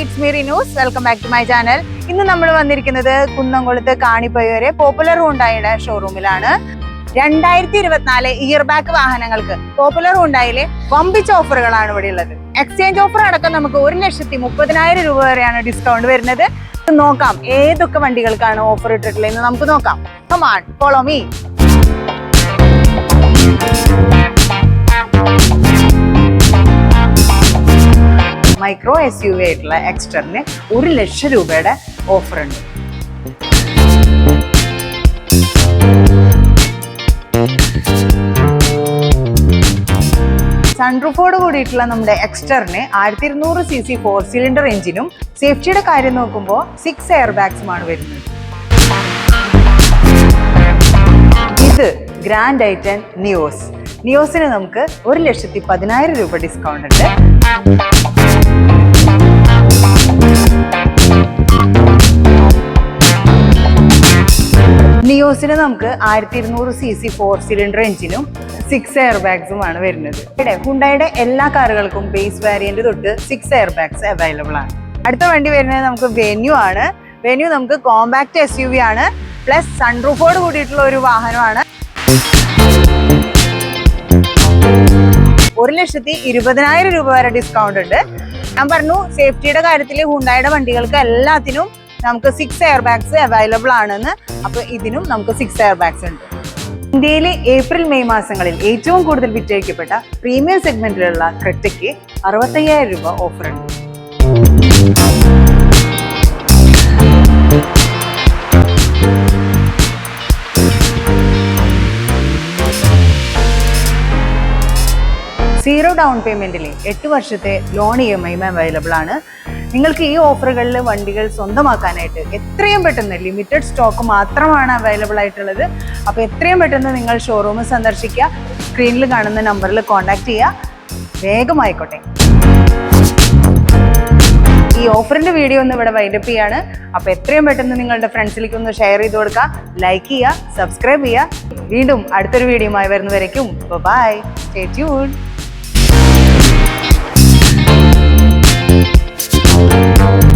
It's മീറി news welcome back to my channel ഇന്ന് നമ്മൾ വന്നിരിക്കുന്നത് കുന്നംകുളത്ത് കാണിപ്പയ്യൂരെ പോപ്പുലർ ഹുണ്ടായിയുടെ ഷോറൂമിലാണ് രണ്ടായിരത്തി ഇരുപത്തിനാല് ഇയർ ബാക്ക് വാഹനങ്ങൾക്ക് പോപ്പുലർ ഹുണ്ടായിലെ വമ്പിച്ച ഓഫറുകളാണ് ഇവിടെ ഉള്ളത്. എക്സ്ചേഞ്ച് ഓഫർ അടക്കം നമുക്ക് ഒരു ലക്ഷത്തി മുപ്പതിനായിരം രൂപ വരെയാണ് ഡിസ്കൗണ്ട് വരുന്നത്. നോക്കാം. ഏതൊക്കെ വണ്ടികൾക്കാണ് ഓഫർ ഇട്ടിട്ടുള്ളത് എന്ന് നമുക്ക് നോക്കാം. Follow me micro S U V ആയിട്ടുള്ള എക്സ്റ്ററിന് ഒരു ലക്ഷം രൂപയുടെ ഓഫർ ഉണ്ട്. സൺറൂഫോട് കൂടിയിട്ടുള്ള നമ്മുടെ എക്സ്റ്ററിന് ആയിരത്തി ഇരുന്നൂറ് സി സി ഫോർ സിലിണ്ടർ എഞ്ചിനും സേഫ്റ്റിയുടെ കാര്യം നോക്കുമ്പോൾ സിക്സ് എയർ ബാഗ്സുമാണ് വരുന്നത്. ഇത് ഗ്രാൻഡ് ഐറ്റൻ നിയോസ് നിയോസിന് നമുക്ക് ഒരു ലക്ഷത്തി പതിനായിരം രൂപ ഡിസ്കൗണ്ട് ഉണ്ട്. നിയോസിന് നമുക്ക് ആയിരത്തി ഇരുന്നൂറ് സി സി ഫോർ സിലിണ്ടർ എഞ്ചിനും സിക്സ് എയർ ബാഗ്സും ആണ് വരുന്നത്. ഇവിടെ ഹുണ്ടായുടെ എല്ലാ കാറുകൾക്കും ബേസ് വാരിയന്റ് തൊട്ട് സിക്സ് എയർ ബാഗ്സ് അവൈലബിൾ ആണ്. അടുത്ത വണ്ടി വരുന്നത് നമുക്ക് വെന്യൂ ആണ്. വെന്യൂ നമുക്ക് കോമ്പാക്ട് എസ് യു വി ആണ്. പ്ലസ് സൺറൂഫോട് കൂടിയിട്ടുള്ള ഒരു വാഹനമാണ്. ഒരു ലക്ഷത്തി ഇരുപതിനായിരം രൂപ വരെ ഡിസ്കൗണ്ട് ഉണ്ട്. ഞാൻ പറഞ്ഞു സേഫ്റ്റിയുടെ കാര്യത്തിൽ ഹുണ്ടായുടെ വണ്ടികൾക്ക് എല്ലാത്തിനും നമുക്ക് സിക്സ് എയർ ബാഗ്സ് അവൈലബിൾ ആണെന്ന്. അപ്പൊ ഇതിനും നമുക്ക് സിക്സ് എയർ ബാഗ്സ് ഉണ്ട്. ഇന്ത്യയിലെ ഏപ്രിൽ മെയ് മാസങ്ങളിൽ ഏറ്റവും കൂടുതൽ വിറ്റഴിക്കപ്പെട്ട പ്രീമിയം സെഗ്മെന്റിലുള്ള ക്രെറ്റയ്ക്ക് അറുപത്തയ്യായിരം രൂപ ഓഫർ ഉണ്ട്. സീറോ ഡൗൺ പേയ്മെന്റിലെ എട്ട് വർഷത്തെ loan E M I available ആണ്. നിങ്ങൾക്ക് ഈ ഓഫറുകളിൽ വണ്ടികൾ സ്വന്തമാക്കാനായിട്ട് എത്രയും പെട്ടെന്ന് ലിമിറ്റഡ് സ്റ്റോക്ക് മാത്രമാണ് അവൈലബിൾ ആയിട്ടുള്ളത്. അപ്പോൾ എത്രയും പെട്ടെന്ന് നിങ്ങൾ ഷോറൂം സന്ദർശിക്കുക. സ്ക്രീനിൽ കാണുന്ന നമ്പറിൽ കോൺടാക്ട് ചെയ്യുക. വേഗമായിക്കോട്ടെ ഈ ഓഫറിന്റെ വീഡിയോ ഒന്ന് ഇവിടെ വൈൻഡപ്പ് ചെയ്യാണ്. അപ്പോൾ എത്രയും പെട്ടെന്ന് നിങ്ങളുടെ ഫ്രണ്ട്സിലേക്ക് ഒന്ന് ഷെയർ ചെയ്ത് കൊടുക്കുക. ലൈക്ക് ചെയ്യുക സബ്സ്ക്രൈബ് ചെയ്യുക. വീണ്ടും അടുത്തൊരു ആയി വരുന്നവരേക്കും. Bye stay tune Thank